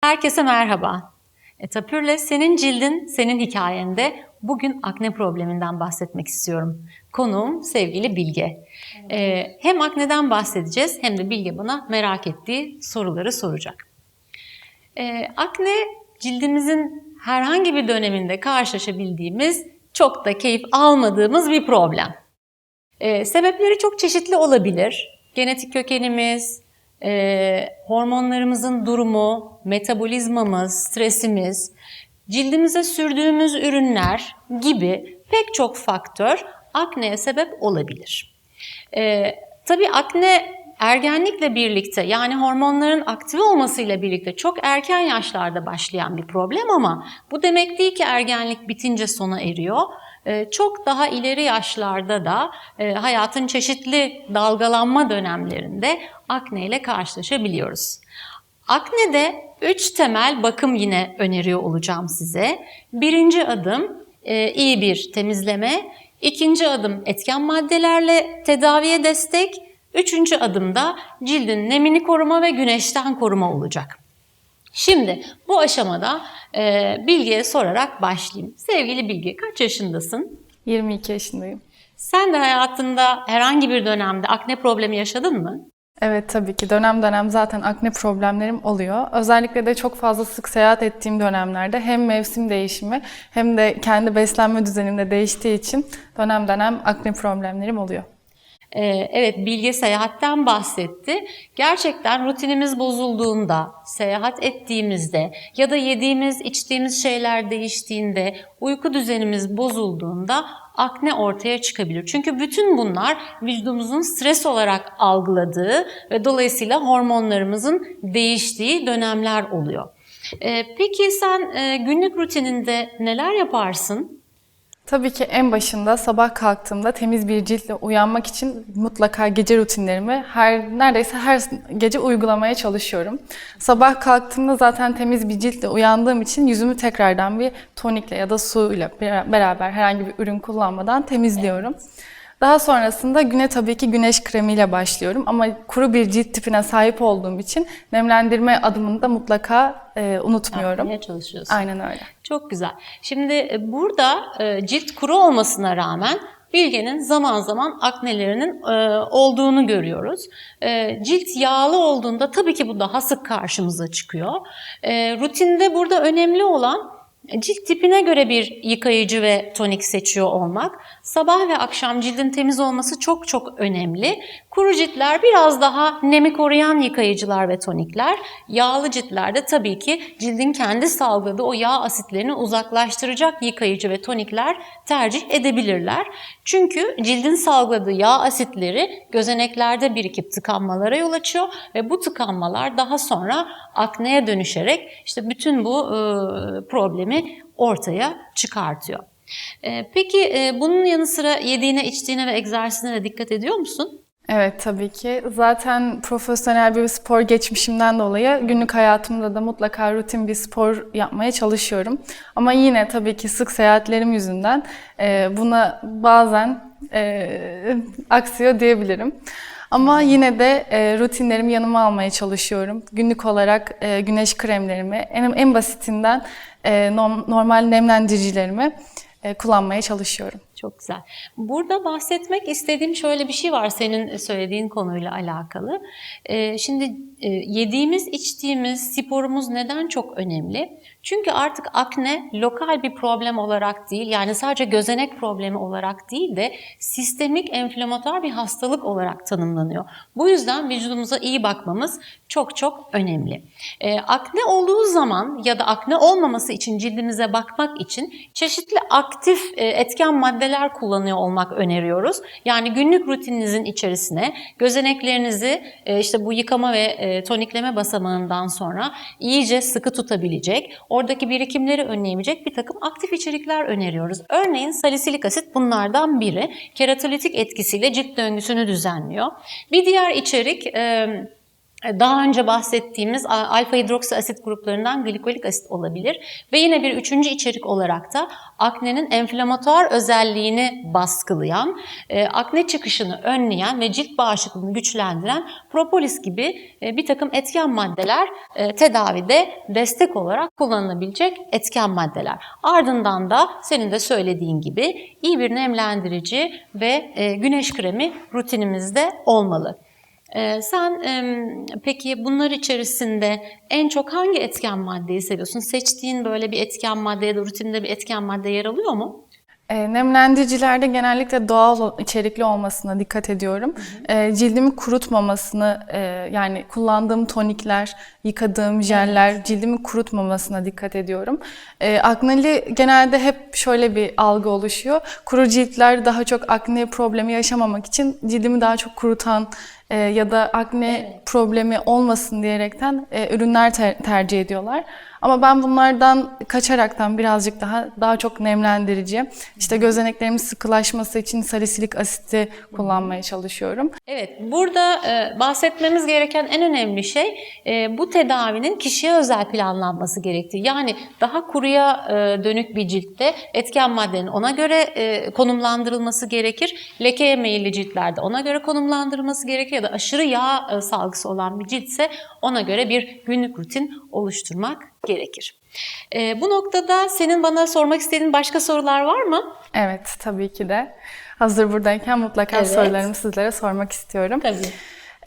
Herkese merhaba. Etapürle senin cildin, senin hikayende bugün akne probleminden bahsetmek istiyorum. Konuğum sevgili Bilge. Ee, hem akneden bahsedeceğiz hem de Bilge bana merak ettiği soruları soracak. Ee, akne cildimizin herhangi bir döneminde karşılaşabildiğimiz çok da keyif almadığımız bir problem. Ee, sebepleri çok çeşitli olabilir. Genetik kökenimiz, e, hormonlarımızın durumu, metabolizmamız, stresimiz, cildimize sürdüğümüz ürünler gibi pek çok faktör akneye sebep olabilir. E, tabii akne ergenlikle birlikte yani hormonların aktive olmasıyla birlikte çok erken yaşlarda başlayan bir problem ama bu demek değil ki ergenlik bitince sona eriyor. Ee, Çok daha ileri yaşlarda da e, hayatın çeşitli dalgalanma dönemlerinde akne ile karşılaşabiliyoruz. Akne'de üç temel bakım yine öneriyor olacağım size. Birinci adım e, iyi bir temizleme. İkinci adım etken maddelerle tedaviye destek. Üçüncü adımda cildin nemini koruma ve güneşten koruma olacak. Şimdi bu aşamada e, Bilge'ye sorarak başlayayım. Sevgili Bilge kaç yaşındasın? 22 yaşındayım. Sen de hayatında herhangi bir dönemde akne problemi yaşadın mı? Evet tabii ki dönem dönem zaten akne problemlerim oluyor. Özellikle de çok fazla sık seyahat ettiğim dönemlerde hem mevsim değişimi hem de kendi beslenme düzenimde değiştiği için dönem dönem akne problemlerim oluyor. Ee, evet Bilge seyahatten bahsetti. Gerçekten rutinimiz bozulduğunda, seyahat ettiğimizde ya da yediğimiz, içtiğimiz şeyler değiştiğinde, uyku düzenimiz bozulduğunda akne ortaya çıkabilir. Çünkü bütün bunlar vücudumuzun stres olarak algıladığı ve dolayısıyla hormonlarımızın değiştiği dönemler oluyor. Ee, peki sen e, günlük rutininde neler yaparsın? Tabii ki en başında sabah kalktığımda temiz bir ciltle uyanmak için mutlaka gece rutinlerimi her neredeyse her gece uygulamaya çalışıyorum. Sabah kalktığımda zaten temiz bir ciltle uyandığım için yüzümü tekrardan bir tonikle ya da suyla beraber herhangi bir ürün kullanmadan temizliyorum. Daha sonrasında güne tabii ki güneş kremiyle başlıyorum ama kuru bir cilt tipine sahip olduğum için nemlendirme adımını da mutlaka e, unutmuyorum. Yapmaya çalışıyorsun. Aynen öyle. Çok güzel. Şimdi e, burada e, cilt kuru olmasına rağmen Bilge'nin zaman zaman aknelerinin e, olduğunu görüyoruz. E, cilt yağlı olduğunda tabii ki bu daha sık karşımıza çıkıyor. E, rutinde burada önemli olan cilt tipine göre bir yıkayıcı ve tonik seçiyor olmak. Sabah ve akşam cildin temiz olması çok çok önemli. Kuru ciltler biraz daha nemi koruyan yıkayıcılar ve tonikler. Yağlı ciltlerde tabii ki cildin kendi salgıladığı o yağ asitlerini uzaklaştıracak yıkayıcı ve tonikler tercih edebilirler. Çünkü cildin salgıladığı yağ asitleri gözeneklerde birikip tıkanmalara yol açıyor ve bu tıkanmalar daha sonra akneye dönüşerek işte bütün bu e, ortaya çıkartıyor. E, peki e, bunun yanı sıra yediğine, içtiğine ve egzersizine de dikkat ediyor musun? Evet tabii ki. Zaten profesyonel bir spor geçmişimden dolayı günlük hayatımda da mutlaka rutin bir spor yapmaya çalışıyorum. Ama yine tabii ki sık seyahatlerim yüzünden e, buna bazen e, aksıyor diyebilirim. Ama yine de e, rutinlerimi yanıma almaya çalışıyorum. Günlük olarak e, güneş kremlerimi, en, en basitinden e, norm- normal nemlendiricilerimi e, kullanmaya çalışıyorum. Çok güzel. Burada bahsetmek istediğim şöyle bir şey var senin söylediğin konuyla alakalı. Ee, şimdi e, yediğimiz, içtiğimiz, sporumuz neden çok önemli? Çünkü artık akne lokal bir problem olarak değil, yani sadece gözenek problemi olarak değil de sistemik enflamatuar bir hastalık olarak tanımlanıyor. Bu yüzden vücudumuza iyi bakmamız çok çok önemli. Ee, akne olduğu zaman ya da akne olmaması için cildimize bakmak için çeşitli aktif e, etken maddeler kullanıyor olmak öneriyoruz. Yani günlük rutininizin içerisine gözeneklerinizi e, işte bu yıkama ve e, tonikleme basamağından sonra iyice sıkı tutabilecek, oradaki birikimleri önleyebilecek bir takım aktif içerikler öneriyoruz. Örneğin salisilik asit bunlardan biri. Keratolitik etkisiyle cilt döngüsünü düzenliyor. Bir diğer içerik e, daha önce bahsettiğimiz alfa hidroksi asit gruplarından glikolik asit olabilir. Ve yine bir üçüncü içerik olarak da aknenin enflamatuar özelliğini baskılayan, e, akne çıkışını önleyen ve cilt bağışıklığını güçlendiren propolis gibi e, bir takım etken maddeler e, tedavide destek olarak kullanılabilecek etken maddeler. Ardından da senin de söylediğin gibi iyi bir nemlendirici ve güneş kremi rutinimizde olmalı. Ee, sen peki bunlar içerisinde en çok hangi etken maddeyi seviyorsun? Seçtiğin böyle bir etken madde ya da rutinde bir etken madde yer alıyor mu? E, nemlendiricilerde genellikle doğal içerikli olmasına dikkat ediyorum. E, cildimi kurutmamasını, e, yani kullandığım tonikler, yıkadığım jeller cildimi kurutmamasına dikkat ediyorum. E, akneli genelde hep şöyle bir algı oluşuyor. Kuru ciltler daha çok akne problemi yaşamamak için cildimi daha çok kurutan e, ya da akne problemi olmasın diyerekten e, ürünler ter- tercih ediyorlar. Ama ben bunlardan kaçaraktan birazcık daha daha çok nemlendirici, işte gözeneklerimin sıkılaşması için salisilik asiti kullanmaya çalışıyorum. Evet, burada e, bahsetmemiz gereken en önemli şey e, bu tedavinin kişiye özel planlanması gerektiği. Yani daha kuruya e, dönük bir ciltte etken maddenin ona göre e, konumlandırılması gerekir. Lekeye meyilli ciltlerde ona göre konumlandırılması gerekir ya da aşırı yağ e, salgısı olan bir ciltse ona göre bir günlük rutin oluşturmak gerekir. E, bu noktada senin bana sormak istediğin başka sorular var mı? Evet, tabii ki de. Hazır buradayken mutlaka Evet. sorularımı sizlere sormak istiyorum. Tabii.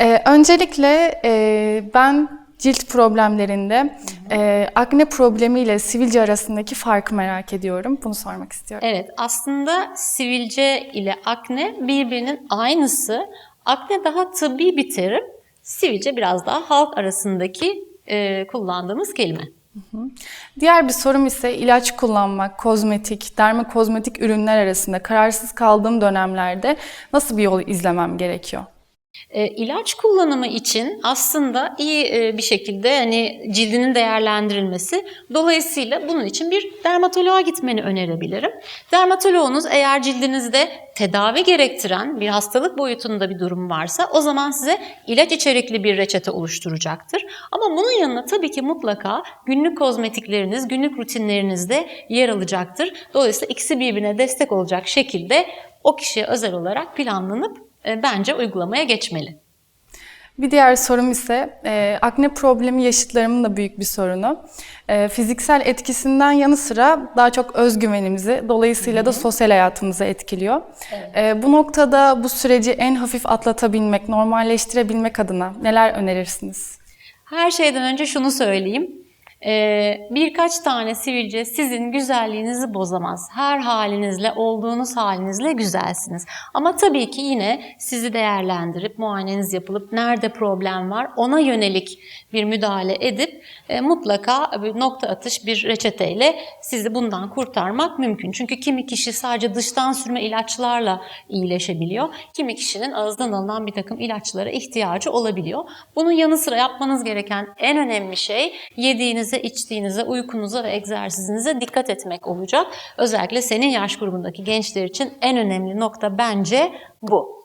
Ee, öncelikle e, ben cilt problemlerinde e, akne problemiyle sivilce arasındaki farkı merak ediyorum. Bunu sormak istiyorum. Evet, aslında sivilce ile akne birbirinin aynısı. Akne daha tıbbi bir terim, sivilce biraz daha halk arasındaki e, kullandığımız kelime. Diğer bir sorum ise ilaç kullanmak, kozmetik, dermokozmetik ürünler arasında kararsız kaldığım dönemlerde nasıl bir yol izlemem gerekiyor? E, ilaç kullanımı için aslında iyi e, bir şekilde hani cildinin değerlendirilmesi. Dolayısıyla bunun için bir dermatoloğa gitmeni önerebilirim. Dermatoloğunuz eğer cildinizde tedavi gerektiren bir hastalık boyutunda bir durum varsa o zaman size ilaç içerikli bir reçete oluşturacaktır. Ama bunun yanına tabii ki mutlaka günlük kozmetikleriniz, günlük rutinlerinizde yer alacaktır. Dolayısıyla ikisi birbirine destek olacak şekilde o kişiye özel olarak planlanıp bence uygulamaya geçmeli. Bir diğer sorum ise e, akne problemi yaşıtlarımın da büyük bir sorunu. E, fiziksel etkisinden yanı sıra daha çok özgüvenimizi, dolayısıyla da sosyal hayatımızı etkiliyor. E, bu noktada bu süreci en hafif atlatabilmek, normalleştirebilmek adına neler önerirsiniz? Her şeyden önce şunu söyleyeyim. Ee, birkaç tane sivilce sizin güzelliğinizi bozamaz. Her halinizle, olduğunuz halinizle güzelsiniz. Ama tabii ki yine sizi değerlendirip, muayeneniz yapılıp nerede problem var ona yönelik bir müdahale edip e, mutlaka bir nokta atış bir reçeteyle sizi bundan kurtarmak mümkün. Çünkü kimi kişi sadece dıştan sürme ilaçlarla iyileşebiliyor. Kimi kişinin ağızdan alınan bir takım ilaçlara ihtiyacı olabiliyor. Bunun yanı sıra yapmanız gereken en önemli şey yediğinize, içtiğinize, uykunuza ve egzersizinize dikkat etmek olacak. Özellikle senin yaş grubundaki gençler için en önemli nokta bence bu.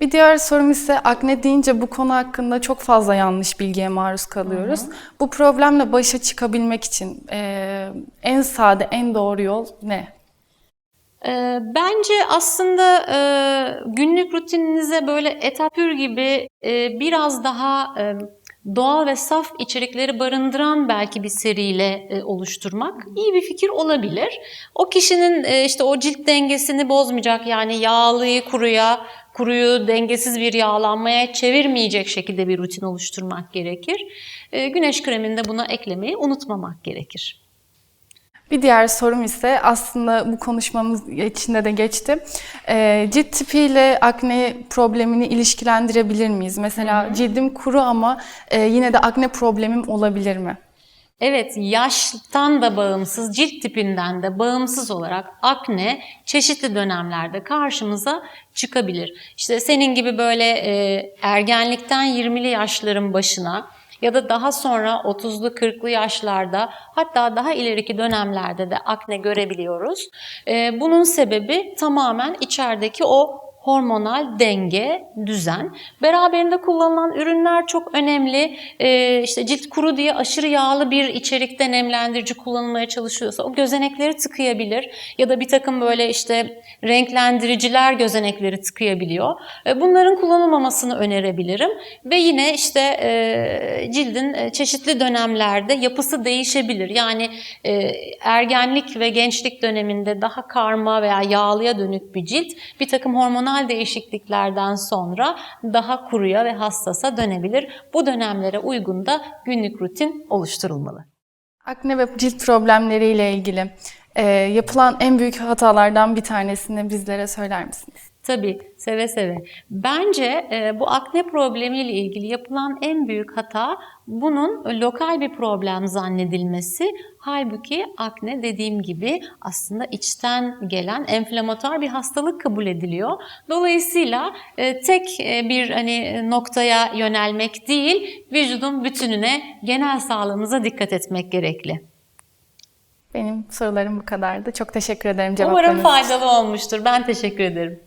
Bir diğer sorum ise akne deyince bu konu hakkında çok fazla yanlış bilgiye maruz kalıyoruz. Bu problemle başa çıkabilmek için e, en sade, en doğru yol ne? Ee, Bence aslında e, günlük rutininize böyle etapür gibi e, biraz daha e, doğal ve saf içerikleri barındıran belki bir seriyle e, oluşturmak iyi bir fikir olabilir. O kişinin e, işte o cilt dengesini bozmayacak yani yağlıyı kuruya, kuruyu dengesiz bir yağlanmaya çevirmeyecek şekilde bir rutin oluşturmak gerekir. E, Güneş kremini de buna eklemeyi unutmamak gerekir. Bir diğer sorum ise aslında bu konuşmamız içinde de geçti. E, cilt tipiyle akne problemini ilişkilendirebilir miyiz? Mesela cildim kuru ama e, yine de akne problemim olabilir mi? Evet, yaştan da bağımsız, cilt tipinden de bağımsız olarak akne çeşitli dönemlerde karşımıza çıkabilir. İşte senin gibi böyle e, ergenlikten 20'li yaşların başına ya da daha sonra 30'lu 40'lı yaşlarda hatta daha ileriki dönemlerde de akne görebiliyoruz. E, bunun sebebi tamamen içerideki o hormonal denge, düzen. Beraberinde kullanılan ürünler çok önemli. Ee, işte cilt kuru diye aşırı yağlı bir içerikte nemlendirici kullanılmaya çalışıyorsa o gözenekleri tıkayabilir. Ya da bir takım böyle işte renklendiriciler gözenekleri tıkayabiliyor. Ee, Bunların kullanılmamasını önerebilirim. Ve yine işte e, cildin e, çeşitli dönemlerde yapısı değişebilir. Yani e, ergenlik ve gençlik döneminde daha karma veya yağlıya dönük bir cilt bir takım hormonal değişikliklerden sonra daha kuruya ve hassasa dönebilir. Bu dönemlere uygun da günlük rutin oluşturulmalı. Akne ve cilt problemleriyle ilgili e, yapılan en büyük hatalardan bir tanesini bizlere söyler misiniz? Tabii, seve seve. Bence e, bu akne problemiyle ilgili yapılan en büyük hata bunun lokal bir problem zannedilmesi. Halbuki akne dediğim gibi aslında içten gelen enflamatuar bir hastalık kabul ediliyor. Dolayısıyla e, tek e, bir hani noktaya yönelmek değil, vücudun bütününe, genel sağlığımıza dikkat etmek gerekli. Benim sorularım bu kadardı. Çok teşekkür ederim Umarım cevaplarınız için. faydalı olmuştur. Ben teşekkür ederim.